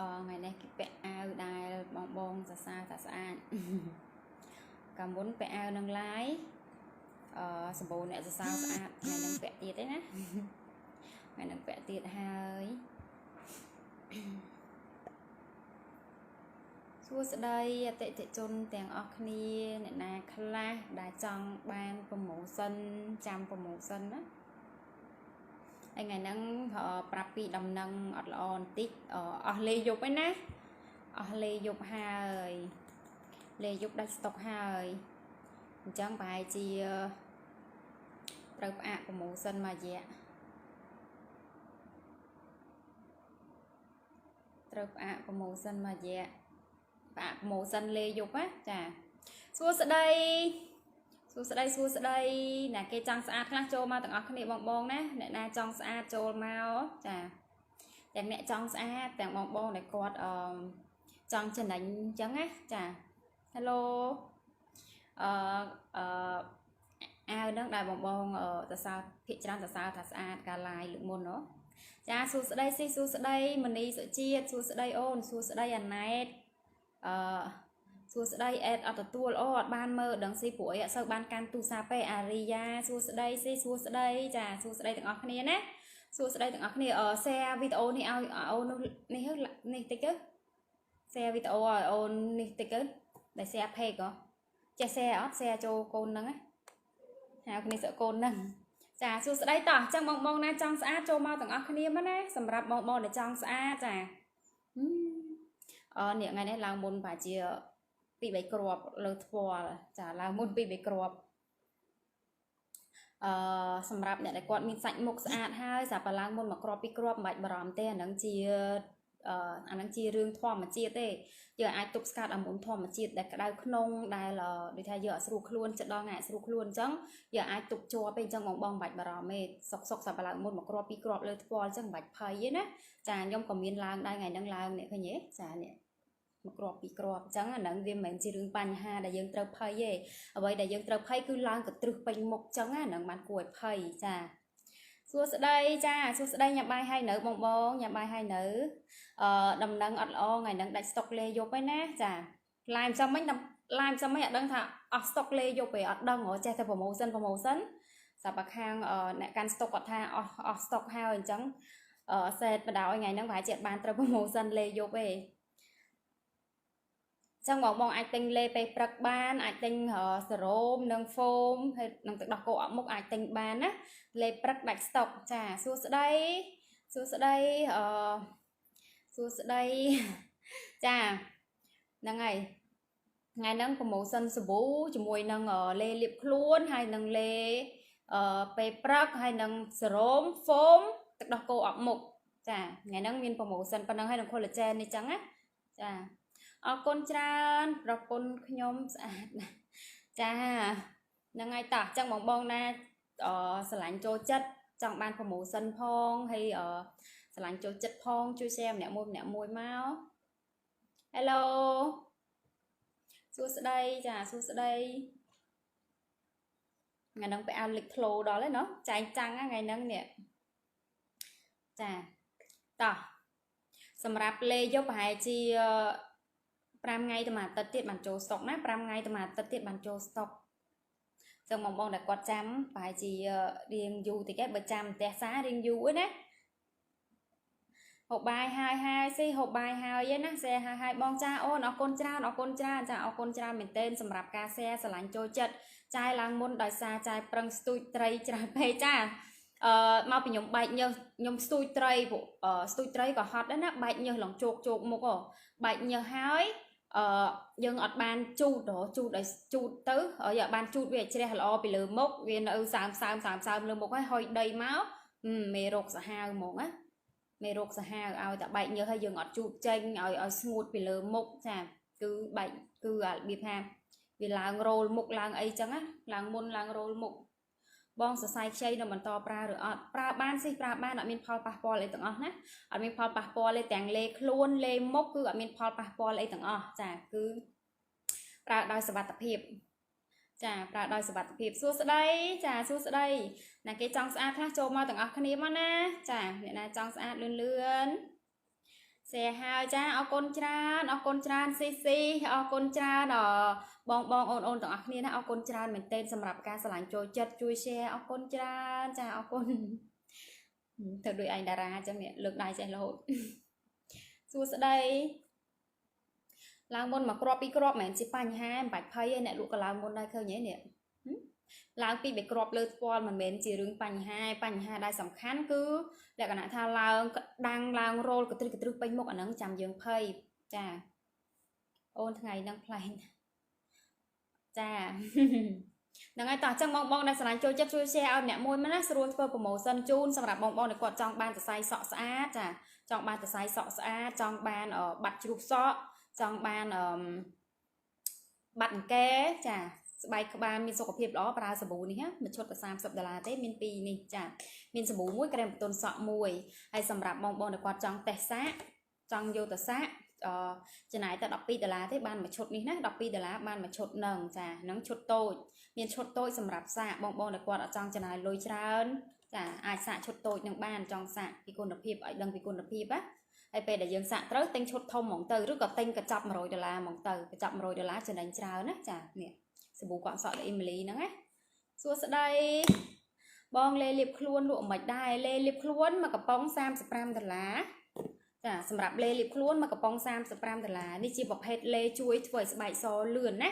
អថ្ងៃនេះគេពាក់អាវដែលបងបងសរសើរថាស្អាតកាលមុនពាក់អាវនឹងឡាយអឺសម្បូរអ្នកសរសើរស្អាតថ្ងៃនឹងពាក់ទៀតទេណាថ្ងៃនឹងពាក់ទៀតហើយសួស្តីអតិថិជនទាំងអស់គ្នាអ្នកណាខ្លះដែលចង់បានប្រម៉ូសិនចាំប្រម៉ូសិនណា ហើយថ្ងៃហ្នឹងអឺប្រាប់ពីដំណឹងអត់ល្អបន្តិចអឺអស់លេយប់ឯណាអស់លេយប់ហើយលេយប់ដាច់ស្តុកហើយអញ្ចឹងប្រហែលជាត្រូវផ្អាកប្រម៉ូសិនមួយរយៈត្រូវផ្អាកប្រម៉ូសិនមួយរយៈផ្អាកម៉ូសិនលេយប់ណាចាសួស្តី សួស្តីសួស្តីណាគេចង់ស្អាតខ្លះចូលមកទាំងអស់គ្នាបងបងណាអ្នកណាចង់ស្អាតចូលមកចាទាំងអ្នកចង់ស្អាតទាំងបងបងដែលគាត់អឺចង់ចំណេញអញ្ចឹងណាចា Hello អឺអឺអាវហ្នឹងដែលបងបងអឺសរសើរភាគច្រើនសរសើរថាស្អាតកាល live លើកមុនហ៎ចាសួស្តីស៊ីសួស្តីមនីសុជាតិសួស្តីអូនសួស្តីអាណែតអឺ សួស្តីអេតអត់ទទួលអូអត់បានមើលដឹងស៊ីព្រោះអីអត់សូវបានកាន់ទូរស័ព្ទទេអារីយ៉ាសួស្តីស៊ីសួស្តីចាសួស្តីទាំងអស់គ្នាណាសួស្តីទាំងអស់គ្នាអឺ share វីដេអូនេះឲ្យអូននេះនេះតិចទៅ share វីដេអូឲ្យអូននេះតិចទៅដែល share page ហ៎ចេះ share អត់ share ចូលកូនហ្នឹងណាហៅគ្នាសើកូនហ្នឹងចាសួស្តីតោះអញ្ចឹងបងបងណាចង់ស្អាតចូលមកទាំងអស់គ្នាមកណាសម្រាប់បងបងដែលចង់ស្អាតចាហឹមអឺនេះថ្ងៃនេះឡើងមុនប្រហែលជា ពី3គ្រាប់លើថ្ពាល់ចាឡើងមុនពី3គ្រាប់អឺសម្រាប់អ្នកដែលគាត់មានសាច់មុខស្អាតហើយស្រាប់តែឡើងមុនមួយគ្រាប់ពីរគ្រាប់មិនបាច់បារម្ភទេអាហ្នឹងជាអឺអាហ្នឹងជារឿងធម្មជាតិទេយើងអាចទប់ស្កាត់អាមុនធម្មជាតិដែលក្តៅក្នុងដែលដូចថាយើងអត់ស្រួលខ្លួនចិត្តដល់ថ្ងៃអត់ស្រួលខ្លួនអញ្ចឹងយើងអាចទប់ជាប់ទេអញ្ចឹងបងបងមិនបាច់បារម្ភទេសុកសុកស្រាប់តែឡើងមុនមួយគ្រាប់ពីរគ្រាប់លើថ្ពាល់អញ្ចឹងមិនបាច់ភ័យទេណាចាខ្ញុំក៏មានឡើងដែរថ្ងៃហ្នឹងឡើងនេះឃើញទេចានេះ មួយគ្រាប់ពីរគ្រាប់អញ្ចឹងអាហ្នឹងវាមិនមែនជារឿងបញ្ហាដែលយើងត្រូវភ័យទេអ្វីដែលយើងត្រូវភ័យគឺឡើងកត្រឹសពេញមុខអញ្ចឹងអាហ្នឹងបានគួរឲ្យភ័យចាសួស្តីចាសួស្តីញ៉ាំបាយហើយនៅបងបងញ៉ាំបាយហើយនៅអឺដំណឹងអត់ល្អថ្ងៃហ្នឹងដាច់ស្តុកលេយប់ហើយណាចាឡាយមិនសមមិញឡាយមិនសមមិញអត់ដឹងថាអស់ស្តុកលេយប់ទេអត់ដឹងហ៎ចេះតែ promotion promotion សាប់តែខាងអ្នកកាន់ស្តុកគាត់ថាអស់អស់ស្តុកហើយអញ្ចឹងអឺសេតបដ ாய் ថ្ងៃហ្នឹងប្រហែលជាអត់បានត្រូវ promotion លេយប់ទេ ចឹងបងបងអាចទិញលេពេលព្រឹកបានអាចទិញសេរ៉ូមនិងហ្វូមហើយនិងទឹកដោះគោអត់មុខអាចទិញបានណាលេព្រឹកដាច់ស្តុកចាសួស្តីសួស្តីអឺសួស្តីចាហ្នឹងហើយថ្ងៃហ្នឹង promotion សាប៊ូជាមួយនឹងលេលាបខ្លួនហើយនឹងលេអឺពេលព្រឹកហើយនឹងសេរ៉ូមហ្វូមទឹកដោះគោអត់មុខចាថ្ងៃហ្នឹងមាន promotion ប៉ុណ្ណឹងហើយនឹង collagen នេះចឹងណាចា អរគុណច្រើន ប្រពន្ធខ្ញុំស្អាតណាស់ចាហ្នឹងហើយតោះអញ្ចឹងបងបងណាអស្រឡាញ់ចូលចិត្តចង់បាន promotion ផងហើយអស្រឡាញ់ចូលចិត្តផងជួយ share ម្នាក់មួយម្នាក់មួយមក Hello សួស្តីចាសួស្តីថ្ងៃហ្នឹងไปអាលិចក្លូដល់ហើយណោះចែងចាំងថ្ងៃហ្នឹងនេះចាតោះសម្រាប់លេយប់ប្រហែលជា 5ថ្ងៃទៅមួយអាទិត្យទៀតបានចូលស្តុកណា5ថ្ងៃទៅមួយអាទិត្យទៀតបានចូលស្តុកចឹងបងបងដែលគាត់ចាំប្រហែលជារៀងយូរតិចឯងបើចាំផ្ទះសារៀងយូរឯណាហូបបាយហើយហើយស៊ីហូបបាយហើយឯណាសែហើយហើយបងចាអូនអរគុណច្រើនអរគុណច្រើនចាអរគុណច្រើនមែនទែនសម្រាប់ការសែស្រឡាញ់ចូលចិត្តចាយឡើងមុនដោយសារចាយប្រឹងស្ទូចត្រីច្រើនពេកចាអឺមកពីខ្ញុំបែកញើសខ្ញុំស្ទូចត្រីពួកស្ទូចត្រីក៏ហត់ដែរណាបែកញើសឡងជោកជោកមុខហ៎បែកញើសហើយ អឺយើងអត់បានជូតហ៎ជូតឲ្យជូតទៅយើងអត់បានជូតវាជ្រះល្អពីលើមុខវានៅសើមសើមសើមសើមលើមុខហើយហុយដីមកមេរោគសាហាវហ្មងណាមេរោគសាហាវឲ្យតែបែកញើសហើយយើងអត់ជូតចេញឲ្យឲ្យស្ងួតពីលើមុខចាគឺបែកគឺរបៀបថាវាឡើងរោលមុខឡើងអីចឹងណាឡើងមុនឡើងរោលមុខ បងសរសៃខ្ចីនៅបន្តប្រើឬអត់ប្រើបានសិប្រើបានអត់មានផលប៉ះពាល់អីទាំងអស់ណាអត់មានផលប៉ះពាល់ទេទាំងលេខ្លួនលេមុខគឺអត់មានផលប៉ះពាល់អីទាំងអស់ចាគឺប្រើដោយសុវត្ថិភាពចាប្រើដោយសុវត្ថិភាពសួស្តីចាសួស្តីណាគេចង់ស្អាតខ្លះចូលមកទាំងអស់គ្នាមកណាចាអ្នកណាចង់ស្អាតលឿនលឿន share ហើយចាអរគុណច្រើនអរគុណច្រើនស៊ីស៊ីអរគុណច្រើនអ បងបងអូនអូនទាំងអស់គ្នាណាអរគុណច្រើនមែនទែនសម្រាប់ការឆ្លាញ់ចូលចិត្តជួយ share អរគុណច្រើនចាអរគុណទៅដូចឯងតារាអញ្ចឹងនេះលើកដៃចេះរហូតសួស្ដីឡើងមុនមកគ្រាប់ពីរគ្រាប់មិនមែនជាបញ្ហាមិនបាច់ភ័យទេអ្នកលក់ក៏ឡើងមុនដែរឃើញទេនេះឡើងពីបីគ្រាប់លើស្ពាល់មិនមែនជារឿងបញ្ហាបញ្ហាដែលសំខាន់គឺលក្ខណៈថាឡើងដាំងឡើងរោលកទ្រឹកកទ្រឹកពេញមុខអាហ្នឹងចាំយើងភ័យចាអូនថ្ងៃហ្នឹងផ្លែង ចាហ្នឹងហើយតោះអញ្ចឹងបងបងដែលស្រឡាញ់ចូលចិត្តជួយ share ឲ្យអ្នកមួយមកណាស្រួលធ្វើ promotion ជូនសម្រាប់បងបងដែលគាត់ចង់បានសរសៃសក់ស្អាតចាចង់បានសរសៃសក់ស្អាតចង់បានបាត់ជ្រុះសក់ចង់បានអឺបាត់អង្គែចាស្បែកក្បាលមានសុខភាពល្អប្រើសាប៊ូនេះណាមួយឈុតក៏30ដុល្លារទេមានពីរនេះចាមានសាប៊ូមួយក្រែមបន្ទន់សក់មួយហើយសម្រាប់បងបងដែលគាត់ចង់តេស្តសាកចង់យកទៅសាកអឺ ចំណាយតែ12ដុល្លារទេបានមួយឈុតនេះណា12ដុល្លារបានមួយឈុតនឹងចាហ្នឹងឈុតតូចមានឈុតតូចសម្រាប់សាកបងបងដែលគាត់អត់ចង់ចំណាយលុយច្រើនចាអាចសាកឈុតតូចនឹងបានចង់សាកពីគុណភាពឲ្យដឹងពីគុណភាពណាហើយពេលដែលយើងសាកត្រូវទិញឈុតធំហ្មងទៅឬក៏ទិញកញ្ចប់100ដុល្លារហ្មងទៅកញ្ចប់100ដុល្លារចំណេញច្រើនណាចានេះសាប៊ូកក់សក់អ៊ីមីលីហ្នឹងណាសួស្ដីបងលេលាបខ្លួនលក់មិនដែរលេលាបខ្លួនមួយកំប៉ុង35ដុល្លារ ចាសម្រាប់លេលាបខ្លួនមួយកំប៉ុង35ដុល្លារនេះជាប្រភេទលេជួយធ្វើឲ្យស្បែកសលឿនណា